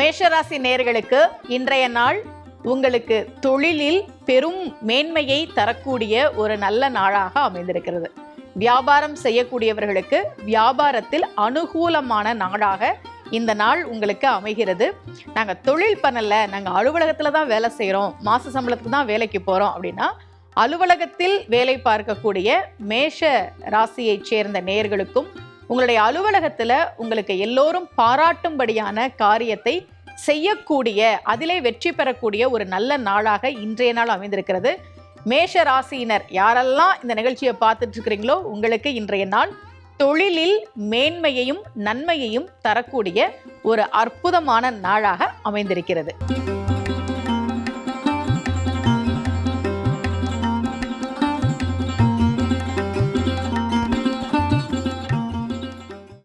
மேஷராசி நேர்களுக்கு இன்றைய நாள் உங்களுக்கு தொழிலில் பெரும் மேன்மையை தரக்கூடிய ஒரு நல்ல நாளாக அமைந்திருக்கிறது. வியாபாரம் செய்யக்கூடியவர்களுக்கு வியாபாரத்தில் அனுகூலமான நாளாக இந்த நாள் உங்களுக்கு அமைகிறது. நாங்கள் தொழில் பண்ணல நாங்கள் அலுவலகத்தில் தான் வேலை செய்கிறோம் மாச சம்பளத்துக்கு தான் வேலைக்கு போகிறோம் அப்படின்னா அலுவலகத்தில் வேலை பார்க்கக்கூடிய மேஷ ராசியைச் சேர்ந்த நேயர்களுக்கும் உங்களுடைய அலுவலகத்தில் உங்களுக்கு எல்லோரும் பாராட்டும்படியான காரியத்தை செய்யக்கூடிய அதிலே வெற்றி பெறக்கூடிய ஒரு நல்ல நாளாக இன்றைய நாள் அமைந்திருக்கிறது. மேஷ ராசியினர் யாரெல்லாம் இந்த நிகழ்ச்சியை பார்த்துட்டு இருக்கிறீங்களோ உங்களுக்கு இன்றைய நாள் தொழிலில் மேன்மையையும் நன்மையையும் தரக்கூடிய ஒரு அற்புதமான நாளாக அமைந்திருக்கிறது.